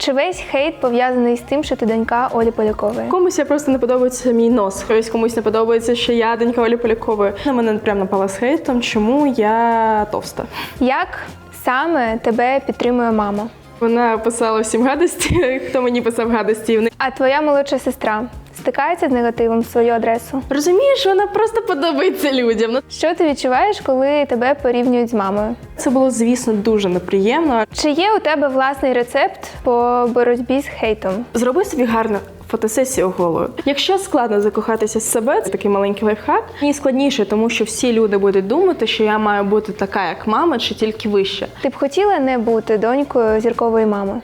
Чи весь хейт пов'язаний з тим, що ти донька Олі Полякової? Комусь я просто не подобається мій нос. Хтось комусь не подобається, що я донька Олі Полякової. На мене прям напала з хейтом, чому я товста. Як саме тебе підтримує мама? Вона писала всім гадості, хто мені писав гадості. А твоя молодша сестра стикається з негативом в свою адресу? Розумієш, вона просто подобається людям. Що ти відчуваєш, коли тебе порівнюють з мамою? Це було, звісно, дуже неприємно. Чи є у тебе власний рецепт по боротьбі з хейтом? Зроби собі гарну фотосесію голою. Якщо складно закохатися в себе, це такий маленький лайфхак. Мені складніше, тому що всі люди будуть думати, що я маю бути така, як мама, чи тільки вища. Ти б хотіла не бути донькою зіркової мами?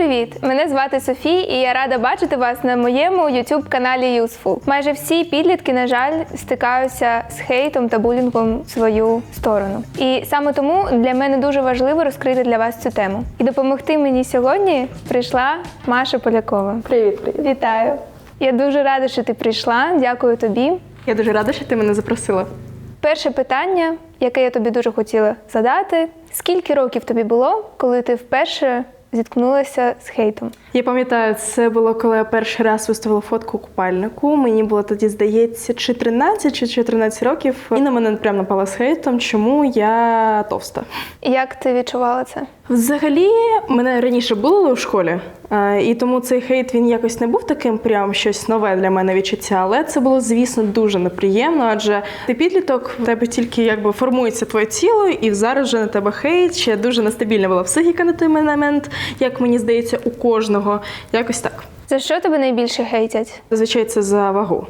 Привіт! Мене звати Софія, і я рада бачити вас на моєму youtube каналі Useful. Майже всі підлітки, на жаль, стикаються з хейтом та булінгом в свою сторону. І саме тому для мене дуже важливо розкрити для вас цю тему. І допомогти мені сьогодні прийшла Маша Полякова. Привіт, привіт. Вітаю! Я дуже рада, що ти прийшла. Дякую тобі. Я дуже рада, що ти мене запросила. Перше питання, яке я тобі дуже хотіла задати: скільки років тобі було, коли ти вперше зіткнулася з хейтом? Я пам'ятаю, це було коли я перший раз виставила фотку у купальнику. Мені було тоді, здається, чи 13, чи 14 років. І на мене прям напала з хейтом, чому я товста. Як ти відчувала це? Взагалі, мене раніше було у школі, е, і тому цей хейт він якось не був таким прям щось нове для мене відчуття. Але це було, звісно, дуже неприємно, адже ти підліток, в тебе тільки якби формується твоє тіло, і зараз вже на тебе хейт. Ще дуже нестабільна була психіка на той момент, як мені здається, у кожного. Якось так. За що тебе найбільше хейтять? Зазвичай це за вагу.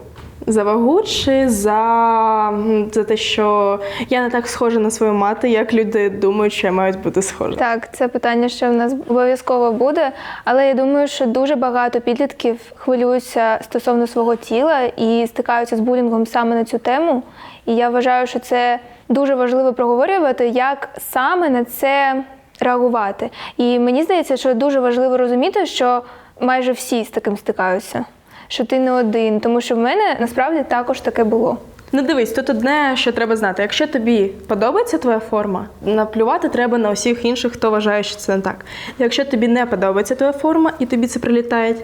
За вагу чи за, за те, що я не так схожа на свою мати, як люди думають, що я мають бути схожа. Так, це питання ще в нас обов'язково буде, але я думаю, що дуже багато підлітків хвилюються стосовно свого тіла і стикаються з булінгом саме на цю тему. І я вважаю, що це дуже важливо проговорювати, як саме на це реагувати. І мені здається, що дуже важливо розуміти, що майже всі з таким стикаються, що ти не один, тому що в мене насправді також таке було. Ну дивись, тут одне, що треба знати. Якщо тобі подобається твоя форма, наплювати треба на усіх інших, хто вважає, що це не так. Якщо тобі не подобається твоя форма і тобі це прилітає,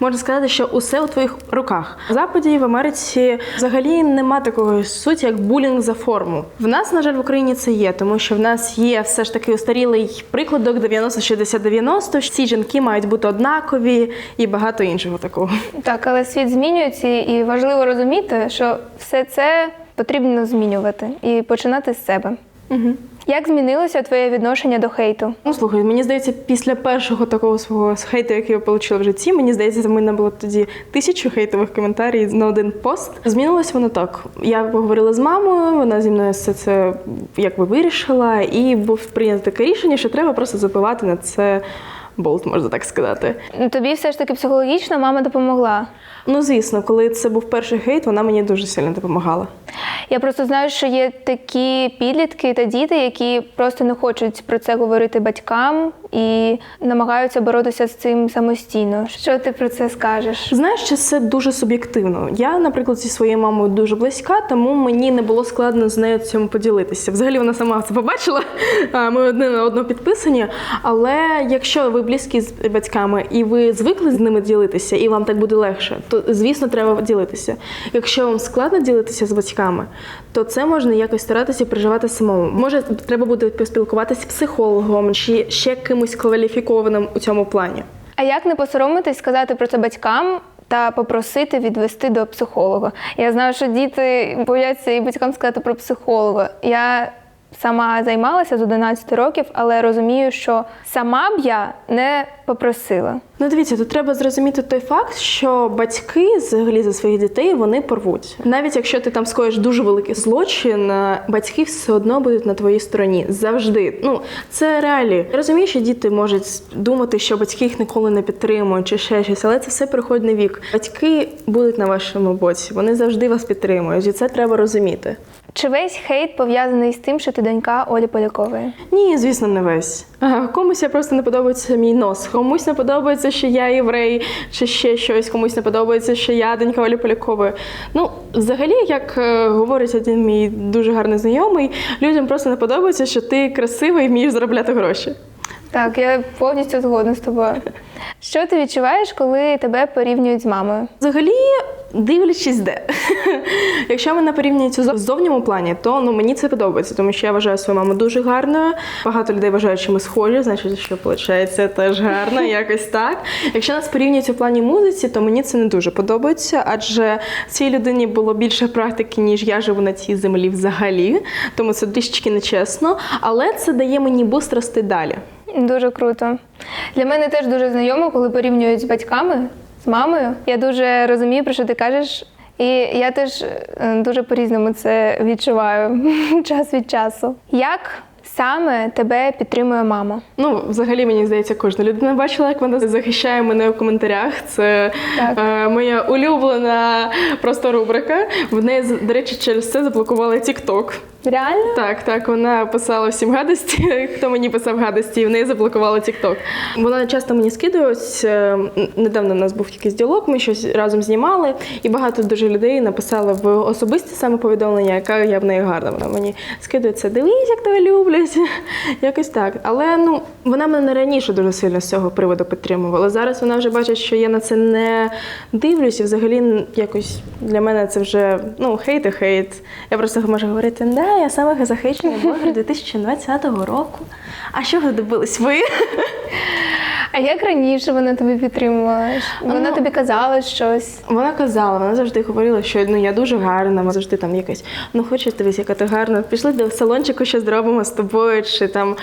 можна сказати, що усе у твоїх руках. В Западі в Америці взагалі нема такої суті, як булінг за форму. В нас, на жаль, в Україні це є, тому що в нас є все ж таки устарілий прикладок 90-60-90. Всі жінки мають бути однакові і багато іншого такого. Так, але світ змінюється, і важливо розуміти, що все це потрібно змінювати і починати з себе. Угу. Як змінилося твоє відношення до хейту? Ну, слухай, мені здається, після першого такого свого хейту, який я отримала в житті, мені здається, в мене було тоді тисячу хейтових коментарів на один пост. Змінилось воно так. Я поговорила з мамою, вона зі мною все це якби вирішила, і був прийнято таке рішення, що треба просто запивати на це болт, можна так сказати. Тобі все ж таки психологічно мама допомогла. Ну, звісно, коли це був перший хейт, вона мені дуже сильно допомагала. Я просто знаю, що є такі підлітки та діти, які просто не хочуть про це говорити батькам і намагаються боротися з цим самостійно. Що ти про це скажеш? Знаєш, що це дуже суб'єктивно. Я, наприклад, зі своєю мамою дуже близька, тому мені не було складно з нею цьому поділитися. Взагалі вона сама це побачила. Ми одне на одного підписані. Але якщо ви близькі з батьками і ви звикли з ними ділитися, і вам так буде легше, то звісно треба ділитися. Якщо вам складно ділитися з батьками, то це можна якось старатися переживати самому. Може, треба буде поспілкуватися з психологом чи ще кимось кваліфікованим у цьому плані. А як не посоромитись сказати про це батькам та попросити відвести до психолога? Я знаю, що діти бояться і батькам сказати про психолога. Я сама займалася з 11 років, але розумію, що сама б я не попросила. Ну, дивіться, тут треба зрозуміти той факт, що батьки взагалі за своїх дітей вони порвуть. Навіть якщо ти там скоїш дуже великий злочин, е, батьки все одно будуть на твоїй стороні завжди. Ну це реалії. Я розумію, що діти можуть думати, що батьки їх ніколи не підтримують чи ще щось, але це все приходить на вік. Батьки будуть на вашому боці, вони завжди вас підтримують, і це треба розуміти. Чи весь хейт пов'язаний з тим, що ти донька Олі Полякової? Ні, звісно, не весь. Комусь я просто не подобається мій нос. Комусь не подобається, що я єврей, чи ще щось. Комусь не подобається, що я донька Олі Полякової. Ну, взагалі, як е, говорить один мій дуже гарний знайомий, людям просто не подобається, що ти красивий і вмієш заробляти гроші. Так, я повністю згодна з тобою. Що ти відчуваєш, коли тебе порівнюють з мамою? Взагалі, дивлячись де. Якщо мене порівнюють у зов- зовнішньому плані, то ну мені це подобається, тому що я вважаю свою маму дуже гарною. Багато людей вважають, що ми схожі, значить, що виходить теж гарно, якось так. Якщо нас порівнюють у плані музиці, то мені це не дуже подобається, адже цій людині було більше практики, ніж я живу на цій землі взагалі. Тому це трішечки нечесно, але це дає мені буст рости далі. Дуже круто. Для мене теж дуже знайомо, коли порівнюють з батьками, з мамою. Я дуже розумію, про що ти кажеш. І я теж е, дуже по-різному це відчуваю час від часу. Як саме тебе підтримує мама? Ну, взагалі, мені здається, кожна людина бачила, як вона захищає мене в коментарях. Це е, моя улюблена просто рубрика. В неї, до речі, через це заблокували TikTok. Реально? Так, так, вона писала всім гадості, хто мені писав гадості, і в неї заблокували TikTok. Вона часто мені скидує. Ось е, недавно у нас був якийсь діалог, ми щось разом знімали, і багато дуже людей написали в особисті саме повідомлення, яка я в неї гарна. Вона мені скидує це, дивись, як тебе люблять. Якось так. Але ну вона мене раніше дуже сильно з цього приводу підтримувала. Зараз вона вже бачить, що я на це не дивлюсь, і взагалі якось для мене це вже ну хейт і хейт. Я просто можу говорити, да, я саме захищений блогер 2020 року. А що ви добились ви? А як раніше вона тобі підтримувала? Вона Ну, тобі казала щось. Вона казала, вона завжди говорила, що ну я дуже гарна, вона завжди там якась, ну хочеш дивись, яка ти гарна. Пішли до салончику, що зробимо з тобою, чи там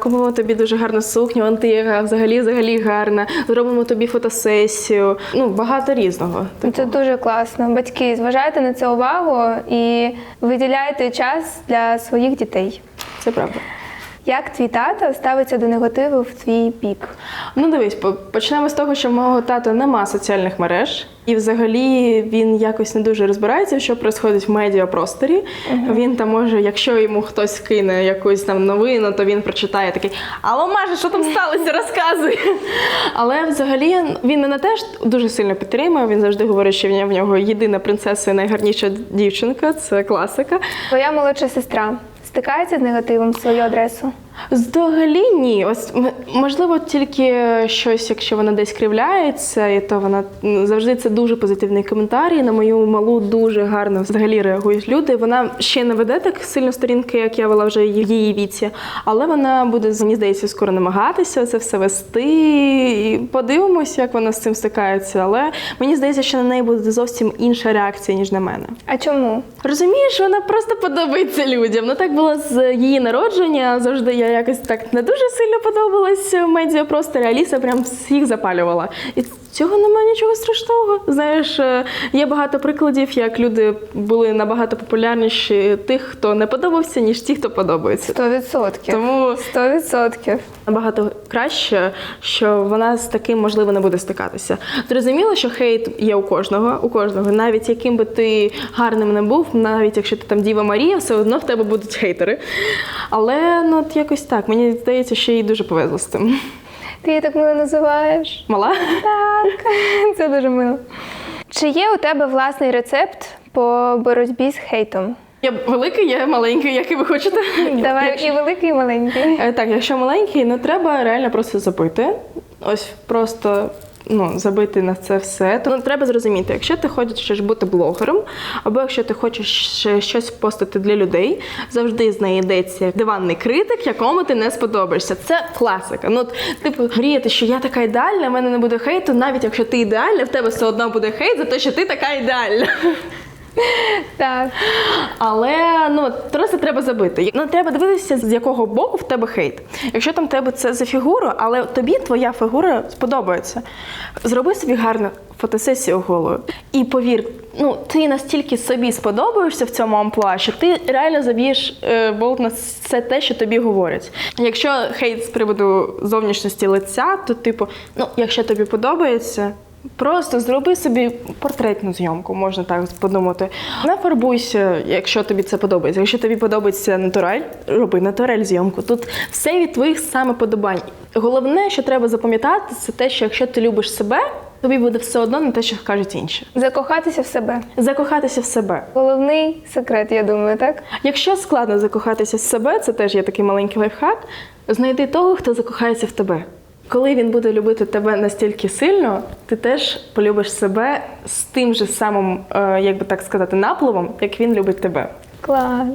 купимо тобі дуже гарну сукню, вон ти яка взагалі взагалі гарна. Зробимо тобі фотосесію. Ну багато різного. Це дуже класно. Батьки, зважайте на це увагу і виділяйте час для своїх дітей. Це правда. Як твій тато ставиться до негативу в твій бік? Ну, дивись, по- почнемо з того, що в мого тата нема соціальних мереж, і взагалі він якось не дуже розбирається, що відбувається в медіапросторі. Він там може, якщо йому хтось кине якусь там новину, то він прочитає такий: Алло, Маша, що там сталося? Розказуй. Але взагалі він мене теж дуже сильно підтримує. Він завжди говорить, що в нього єдина принцеса і найгарніша дівчинка. Це класика. Твоя молодша сестра стикається з негативом в свою адресу? Взагалі ні. Ось можливо, тільки щось, якщо вона десь кривляється, і то вона завжди це дуже позитивний коментар. І на мою малу дуже гарно взагалі реагують люди. Вона ще не веде так сильно сторінки, як я вела вже в її віці, але вона буде мені здається скоро намагатися це все вести. І подивимось, як вона з цим стикається. Але мені здається, що на неї буде зовсім інша реакція ніж на мене. А чому? Розумієш, вона просто подобається людям. Ну так було з її народження. Завжди я якось так не дуже сильно подобалась в медіапросторі. Аліса прям всіх запалювала. І цього немає нічого страшного. Знаєш, е, є багато прикладів, як люди були набагато популярніші тих, хто не подобався, ніж ті, хто подобається. Сто відсотків. Тому Сто відсотків. набагато краще, що вона з таким можливо не буде стикатися. Зрозуміло, що хейт є у кожного, у кожного, навіть яким би ти гарним не був, навіть якщо ти там Діва Марія, все одно в тебе будуть хейтери. Але ну от якось так. Мені здається, що їй дуже повезло з цим. Ти її так мило називаєш? Мала? Так, це дуже мило. Чи є у тебе власний рецепт по боротьбі з хейтом? Я великий, я маленький, як і ви хочете. Давай і великий, і маленький. Е, Так, якщо маленький, не треба реально просто забити. Ось просто. Ну, забити на це все. То ну, треба зрозуміти, якщо ти хочеш бути блогером, або якщо ти хочеш ще щось постати для людей, завжди знайдеться диванний критик, якому ти не сподобаєшся. Це класика. Ну, типу, мріяти, що я така ідеальна, в мене не буде хейту, навіть якщо ти ідеальна, в тебе все одно буде хейт за те, що ти така ідеальна. Так. Але ну просто треба забити. Ну треба дивитися, з якого боку в тебе хейт. Якщо там тебе це за фігуру, але тобі твоя фігура сподобається. Зроби собі гарну фотосесію голою. І повір, ну ти настільки собі сподобаєшся в цьому амплуа, що ти реально заб'єш е, болт на все те, що тобі говорять. Якщо хейт з приводу зовнішності лиця, то типу, ну якщо тобі подобається. Просто зроби собі портретну зйомку, можна так подумати. Не фарбуйся, якщо тобі це подобається. Якщо тобі подобається натураль, роби натураль зйомку. Тут все від твоїх саме подобань. Головне, що треба запам'ятати, це те, що якщо ти любиш себе, тобі буде все одно не те, що кажуть інші. Закохатися в себе. Закохатися в себе. Головний секрет, я думаю, так? Якщо складно закохатися в себе, це теж є такий маленький лайфхак. Знайди того, хто закохається в тебе. Коли він буде любити тебе настільки сильно, ти теж полюбиш себе з тим же самим, е, як би так сказати, напливом, як він любить тебе. Клас.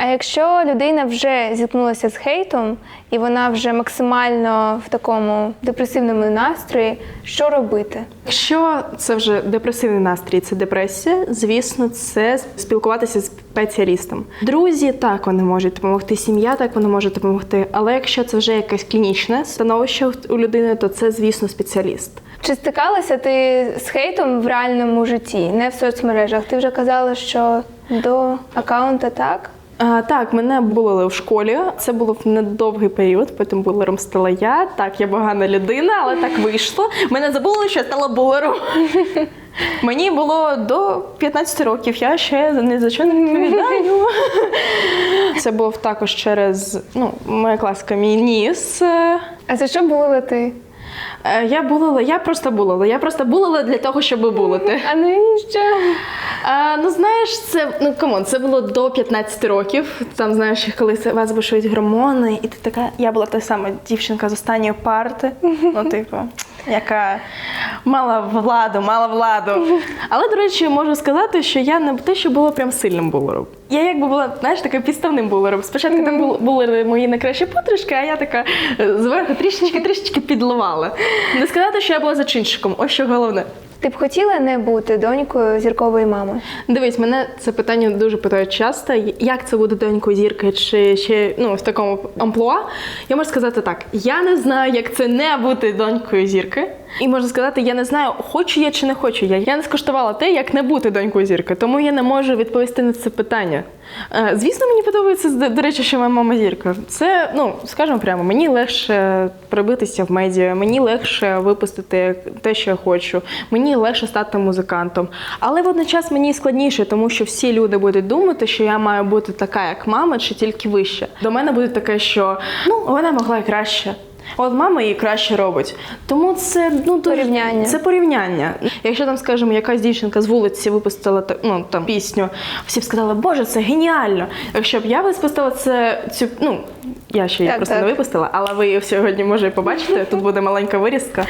А якщо людина вже зіткнулася з хейтом і вона вже максимально в такому депресивному настрої, що робити? Якщо це вже депресивний настрій, це депресія, звісно, це спілкуватися з спеціалістом. Друзі, так вони можуть допомогти, сім'я так вони можуть допомогти. Але якщо це вже якесь клінічне становище у людини, то це, звісно, спеціаліст. Чи стикалася ти з хейтом в реальному житті, не в соцмережах? Ти вже казала, що до аккаунта так? А, так, мене булили в школі. Це було в недовгий період. Потім булером стала я. Так, я погана людина, але так вийшло. Мене забули, що я стала булером. Мені було до 15 років. Я ще не за що не відповідаю. Це було також через ну, моя класика мій ніс. А за що була ти? Е, Я булила, я просто булила. Я просто булила для того, щоб булити. А навіщо? А, ну знаєш, це ну камон, це було до 15 років. Там знаєш, коли вас бушують гормони, і ти така. Я була та сама дівчинка з останньої парти. Ну, типу, яка мала владу, мала владу. Але, до речі, можу сказати, що я не те, що була прям сильним булером. Я якби була, знаєш, така підставним булером. Спочатку там бул- були мої найкращі подружки, а я така е, зверху трішечки трішечки підливала. Не сказати, що я була зачинщиком, ось що головне. Ти б хотіла не бути донькою зіркової мами? Дивись, мене це питання дуже питають часто. Як це буде донькою зірки, чи ще ну в такому амплуа? Я можу сказати так: я не знаю, як це не бути донькою зірки. І можу сказати, я не знаю, хочу я чи не хочу я. Я не скуштувала те, як не бути донькою зірки, тому я не можу відповісти на це питання. Е, Звісно, мені подобається до- речі, що моя мама зірка. Це ну скажемо прямо, мені легше пробитися в медіа, мені легше випустити те, що я хочу. Мені легше стати музикантом. Але водночас мені складніше, тому що всі люди будуть думати, що я маю бути така, як мама, чи тільки вище. До мене буде таке, що ну вона могла і краще. От мама її краще робить. Тому це ну дуже Порівняння. Це порівняння. Якщо там, скажімо, якась дівчинка з вулиці випустила ну, там пісню, всі б сказали, Боже, це геніально. Якщо б я випустила це цю, ну я ще її Так, просто так. не випустила, але ви її сьогодні може побачите. Тут буде маленька вирізка.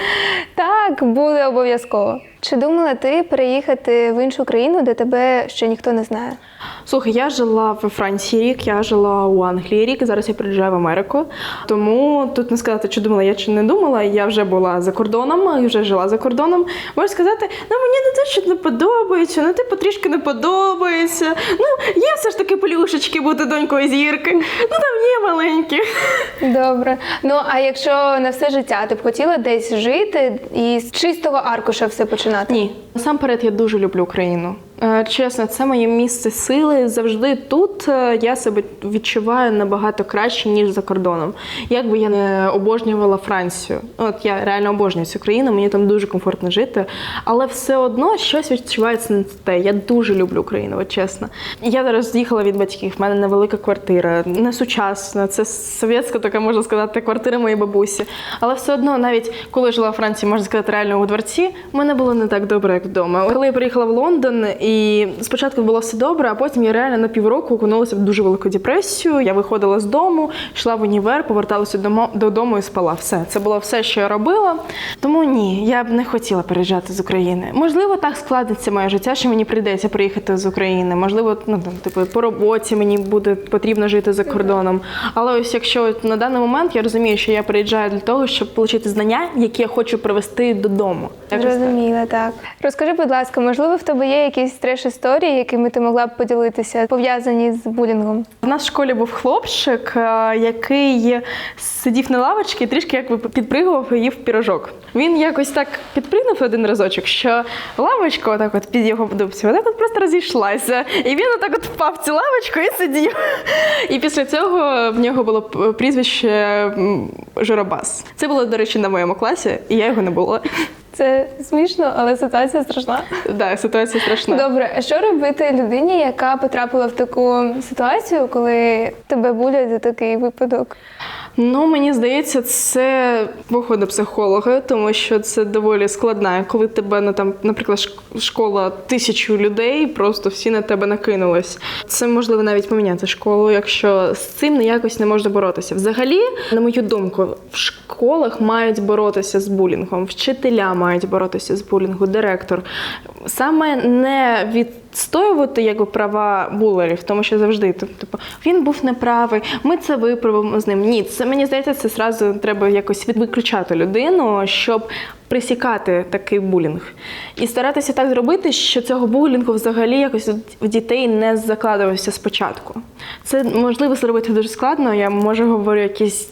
Так, буде обов'язково. Чи думала ти переїхати в іншу країну, де тебе ще ніхто не знає? Слухай, я жила в Франції рік, я жила у Англії рік, зараз я приїжджаю в Америку. Тому тут не сказати, чи думала я чи не думала. Я вже була за кордоном, вже жила за кордоном. Можу сказати, ну мені не те, що не подобається, ну типу трішки не подобається. Ну, є все ж таки полюшечки бути донькою зірки. Ну там є маленькі. Добре. Ну а якщо на все життя ти б хотіла десь жити і з чистого аркуша все починати? Ні, насамперед я дуже люблю Україну. Е, Чесно, це моє місце сили. Завжди тут е, я себе відчуваю набагато краще, ніж за кордоном. Як би я не обожнювала Францію. От я реально обожнюю цю країну, мені там дуже комфортно жити. Але все одно щось відчувається не те. Я дуже люблю Україну, от чесно. Я зараз з'їхала від батьків. В мене невелика квартира, не сучасна. Це совєтська така, можна сказати, квартира моєї бабусі. Але все одно, навіть коли жила в Франції, можна сказати, реально у дворці, в мене було не так добре, як вдома. Коли я приїхала в Лондон, і спочатку було все добре, а потім я реально на півроку окунулася в дуже велику депресію. Я виходила з дому, йшла в універ, поверталася додому і спала. Все, це було все, що я робила. Тому ні, я б не хотіла переїжджати з України. Можливо, так складеться моє життя, що мені прийдеться приїхати з України. Можливо, ну там, типу, по роботі мені буде потрібно жити за кордоном. Але ось якщо на даний момент я розумію, що я приїжджаю для того, щоб отримати знання, які я хочу привезти додому. Якось. Зрозуміла, так. Розкажи, будь ласка, можливо, в тебе є якісь треш історії, якими ти могла б поділитися, пов'язані з булінгом? У нас в школі був хлопчик, е, який сидів на лавочці і трішки якби підпригував і їв пірожок. Він якось так підпригнув один разочок, що лавочка отак от під його дубці, отак от просто розійшлася. І він отак от впав в цю лавочку і сидів. І після цього в нього було прізвище м, Жоробас. Це було, до речі, на моєму класі, і я його не була. Це смішно, але ситуація страшна. Да, ситуація страшна. Добре, а що робити людині, яка потрапила в таку ситуацію, коли тебе булять за такий випадок? Ну, мені здається, це поход до психолога, тому що це доволі складна. Коли тебе ну, там, наприклад, школа тисячу людей, просто всі на тебе накинулись. Це можливо навіть поміняти школу, якщо з цим якось не можна боротися. Взагалі, на мою думку, в школах мають боротися з булінгом, вчителя мають боротися з булінгу, директор. Саме не відстоювати якби права булерів, тому що завжди типу, він був неправий, ми це виправимо з ним. Ні, це мені здається, це зразу треба якось від- виключати людину, щоб присікати такий булінг. І старатися так зробити, що цього булінгу взагалі якось в дітей не закладувався спочатку. Це можливо зробити дуже складно. Я може говорю якісь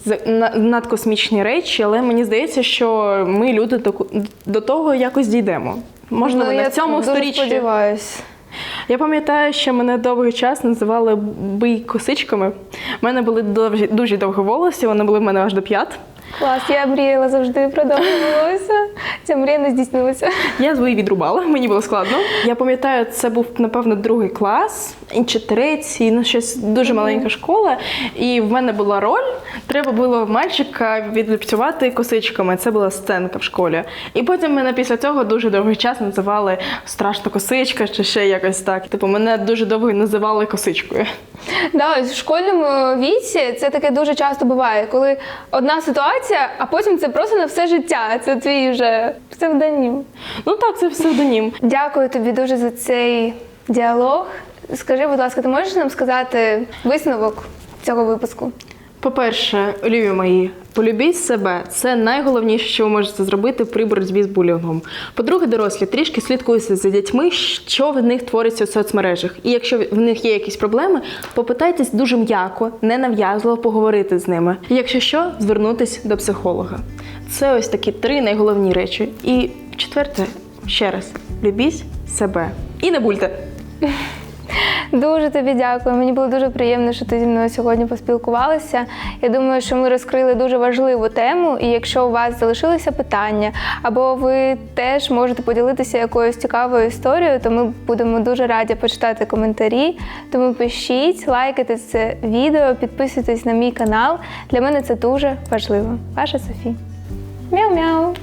надкосмічні речі, але мені здається, що ми люди до, того якось дійдемо. Можливо, Ну, на я цьому сторіччі. сподіваюсь. Я пам'ятаю, що мене довгий час називали бий косичками. У мене були дуже довгі волосся, вони були в мене аж до п'ят. Клас, я мріяла завжди про довге волосся. Ця мрія не здійснилася. Я свої відрубала, мені було складно. Я пам'ятаю, це був напевно другий клас, чи третій, ну щось дуже маленька школа. І в мене була роль. Треба було мальчика відліпцювати косичками. Це була сценка в школі. І потім мене після цього дуже довгий час називали страшна косичка, чи ще якось так. Типу, мене дуже довго називали косичкою. Да, ось в школьному віці це таке дуже часто буває, коли одна ситуація, а потім це просто на все життя. Це твій вже псевдонім. Ну так, це псевдонім. Дякую тобі дуже за цей діалог. Скажи, будь ласка, ти можеш нам сказати висновок цього випуску? По-перше, любі мої, полюбіть себе. Це найголовніше, що ви можете зробити при боротьбі з булінгом. По-друге, дорослі, трішки слідкуйте за дітьми, що в них твориться в соцмережах. І якщо в них є якісь проблеми, попитайтесь дуже м'яко, ненав'язливо поговорити з ними. Якщо що, звернутись до психолога. Це ось такі три найголовні речі. І четверте, ще раз, любіть себе. І не бульте. Дуже тобі дякую. Мені було дуже приємно, що ти зі мною сьогодні поспілкувалася. Я думаю, що ми розкрили дуже важливу тему. І якщо у вас залишилися питання, або ви теж можете поділитися якоюсь цікавою історією, то ми будемо дуже раді почитати коментарі. Тому пишіть, лайкайте це відео, підписуйтесь на мій канал. Для мене це дуже важливо. Ваша Софі. Мяу-мяу.